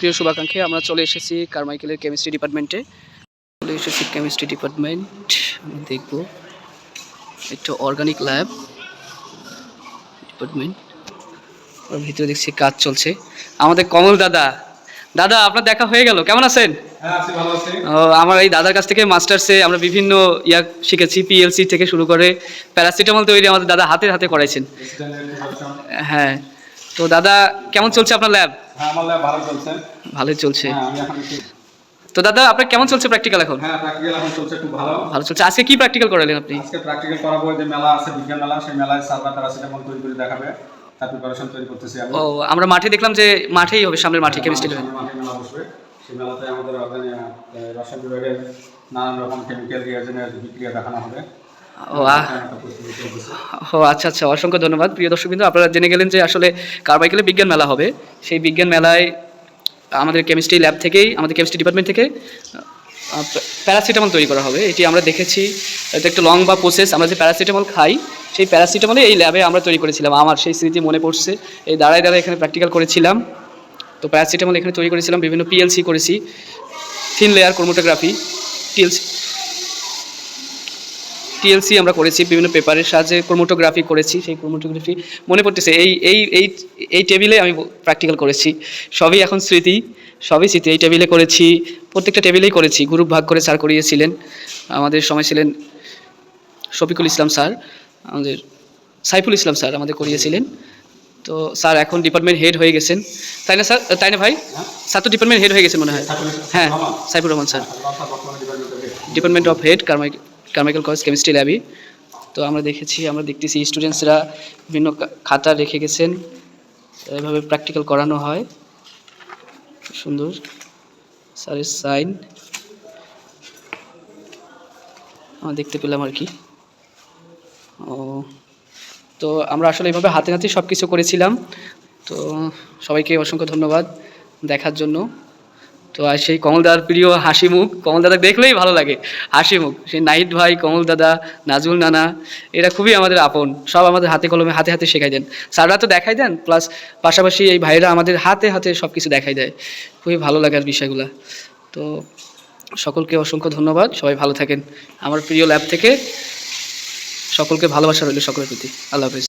প্রিয় শুভাকাঙ্ক্ষী আমরা চলে এসেছি কারমাইকেলের কেমিস্ট্রি ডিপার্টমেন্টে চলে এসেছি কেমিস্ট্রি ডিপার্টমেন্ট আমরা দেখব। একটা অর্গানিক ল্যাব ডিপার্টমেন্ট ওর ভিতরে দেখছি কাজ চলছে। আমাদের কমল দাদা। দাদা আপনার দেখা হয়ে গেল। কেমন আছেন? হ্যাঁ আমার এই দাদার কাছ থেকে মাস্টার্সে আমরা বিভিন্ন ইয়া শিখেছি পিএলসি থেকে শুরু করে প্যারাসিটামল তৈরি আমাদের দাদা হাতে হাতে করাইছেন। হ্যাঁ। তো দাদা কেমন চলছে আপনার ল্যাব হ্যাঁ আমার ল্যাব ভালো চলছে। ভালোই চলছে। হ্যাঁ আমি তো দাদা আপনার কেমন চলছে প্র্যাকটিক্যাল এখন? হ্যাঁ প্র্যাকটিক্যাল এখন চলছে খুব ভালো। ভালো চলছে। আজকে কি প্র্যাকটিক্যাল করালেন আপনি? আজকে প্র্যাকটিক্যাল করাবো যে মেলা আছে বিজ্ঞান মেলা সেই মেলায় সারবা প্যারাসিটামল তৈরি করে দেখাবে। তার প্রিপারেশন তৈরি করতেছি আমি। ও আমরা মাঠে দেখলাম যে মাঠেই হবে সামনের মাঠে কেমিস্ট্রি সামনে মাঠে মেলা বসবে। সেই মেলাতে আমাদের অর্গানিক রসায়ন বিভাগের নানান রকম কেমিক্যাল রিয়াজেনের বিক্রিয়া দেখানো হবে। ও আচ্ছা আচ্ছা অসংখ্য ধন্যবাদ। প্রিয় দর্শক বিন্দু আপনারা জেনে গেলেন যে আসলে কারবাইকেলে বিজ্ঞান মেলা হবে। সেই বিজ্ঞান মেলায় আমাদের কেমিস্ট্রি ল্যাব থেকেই, আমাদের কেমিস্ট্রি ডিপার্টমেন্ট থেকে প্যারাসিটামল তৈরি করা হবে। এটি আমরা দেখেছি, এটা একটু লং বা প্রসেস আমরা যে প্যারাসিটামল খাই, সেই প্যারাসিটামলে এই ল্যাবে আমরা তৈরি করেছিলাম। আমার সেই স্মৃতি মনে পড়ছে। এই দাঁড়ায় দাঁড়ায় এখানে প্র্যাকটিক্যাল করেছিলাম। তো প্যারাসিটামল এখানে তৈরি করেছিলাম, বিভিন্ন পিএলসি করেছি। Thin layer chromatography TLC TLC আমরা করেছি বিভিন্ন পেপারের সাহায্যে ক্রোমোটোগ্রাফি করেছি সেই ক্রোমোটোগ্রাফি মনে পড়তেছে। এই এই এই এই টেবিলে আমি প্র্যাকটিক্যাল করেছি। সবই এখন স্মৃতি সবই স্মৃতি। এই টেবিলে করেছি প্রত্যেকটা টেবিলেই করেছি। গ্রুপ ভাগ করে স্যার করিয়েছিলেন। আমাদের সময় ছিলেন শফিকুল ইসলাম স্যার আমাদের সাইফুল ইসলাম স্যার আমাদের করিয়েছিলেন। তো স্যার এখন ডিপার্টমেন্ট হেড হয়ে গেছেন। তাই না স্যার? তাই না ভাই? স্যার তো ডিপার্টমেন্ট হেড হয়ে গেছেন মনে হয়। হ্যাঁ Saifur Rahman sir. Department of head কারমাই Carmichael college chemistry ল্যাবই তো আমরা দেখেছি, আমরা দেখতেছি স্টুডেন্টসরা বিভিন্ন খাতা রেখে গেছেন। এভাবে প্র্যাকটিক্যাল করানো হয়। সুন্দর। স্যারের সাইন আমরা দেখতে পেলাম আর কি। ও, তো আমরা আসলে এইভাবে হাতে হাতে সব কিছু করেছিলাম। তো সবাইকে অসংখ্য ধন্যবাদ দেখার জন্য। তো আর সেই কমল দাদার প্রিয় হাসি মুখ, কমল দাদা দেখলেই ভালো লাগে। হাসি মুখ, সেই নাইট ভাই, কমল দাদা নাজুল নানা, এরা খুবই আমাদের আপন, সব আমাদের হাতে কলমে, হাতে হাতে শেখাই দেন। স্যাররা তো দেখাই দেন প্লাস পাশাপাশি এই ভাইরা আমাদের হাতে হাতে সব কিছু দেখাই দেয়। খুবই ভালো লাগার বিষয়গুলো। তো সকলকে অসংখ্য ধন্যবাদ, সবাই ভালো থাকেন। আমার প্রিয় ল্যাব থেকে সকলকে ভালোবাসা রইল সকলের প্রতি। আল্লাহ হাফিজ।